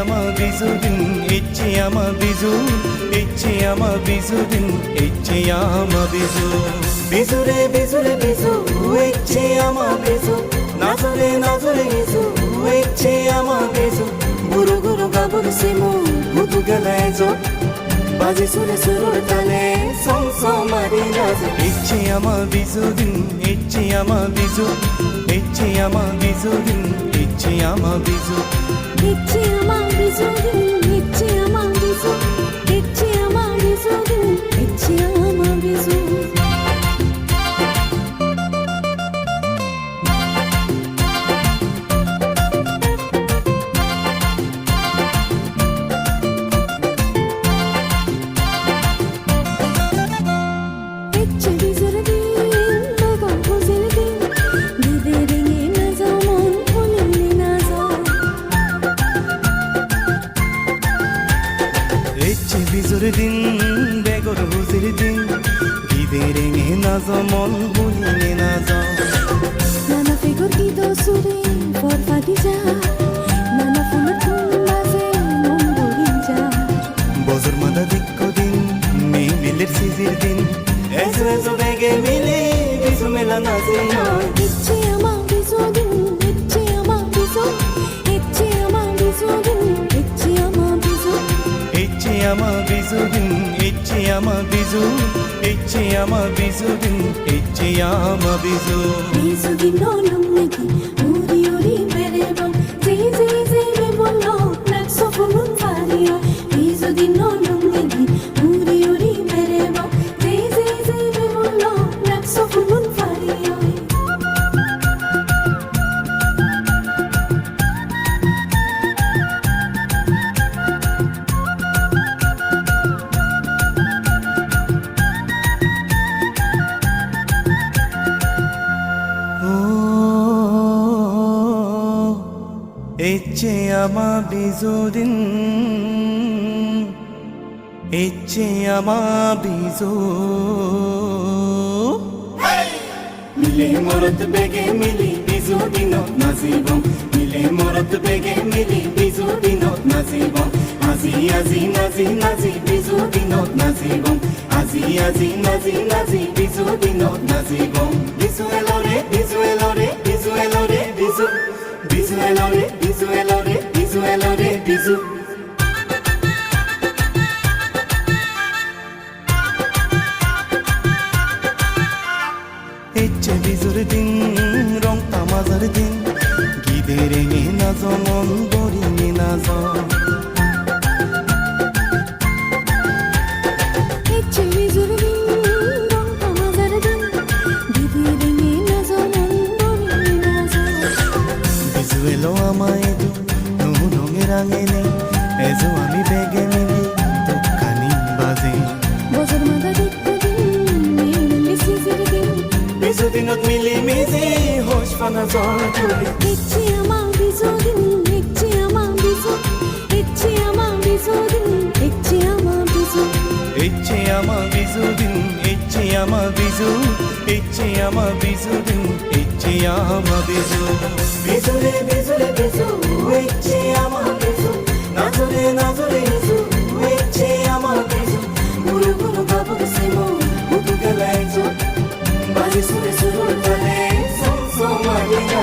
ama bizu İçi ama bizu din İçi ama bizu Bizu re bizu re bizu İçi ama bizu Nazare nazare bizu İçi ama bizu Guru guru gaburu simu Mutu galaয় জোর বাজে সুরে সুরুর তালে song song মারি নাচ ইচ্ছে আমার বিজু দিন ইচ্ছে আমার বিজু ইচ্ছে আমার বিজু দিন ইচ্ছে আমার বিজু ইচ্ছে আমার বিজুদিন বিজুর দিন বেগর হুজির দিন গিদে রেঙে না মন বলিনে না যাও নানা ফিগুর কি দোসুরে বরবাদি যা নানা ফুলের ফুল বাজে মন ভরি যা। বজর মাদা দিক্ক দিন মে মিলের সিজির দিন এসো এসো বেগে মিলে বিজু মেলা নাচে নয় விசுதும் எச்சயம விசு எச்சயம விசுதும் எச்சயாம விசு விசுகினோ நம்மிக்கு ইচ্ছে আমার বিজু দিন ইচ্ছে আমার বিজু মিলে মরত বেগে মিলি মরত বেগে মিলি বিজু দিনত নাচিবম আজি আজি নাচি নাচি বিজু দিনত নাচিবম আজি আজি নাচি নাচি বিজু দিনত নাচিবম বিজুর দিন রং তামাজার দিন গিদে রেঙে না জমন বরিঙে না জন ইচ্ছে বিজুদিন রং তামাজার দিন দিদি রিঙে না জমন বলি না যাও বিজু এলো আমায় দু নহু রঙে রাঙেনে এজো আমি বেগে মিলি বিজু দিনত মিলি মিজি হোস ফানা জল তুলি ইচ্ছে আমার বিজুদিন ইচ্ছে আমার বিজু ইচ্ছে আমার বিজুদিন ইচ্ছে আমার বিজু ইচ্ছে আমার বিজু দিন ইচ্ছে আমার বিজু ইচ্ছে আমার বিজু দিন ইচ্ছে আমার বিজু বিজুরে বিজুরে বিজু ইচ্ছে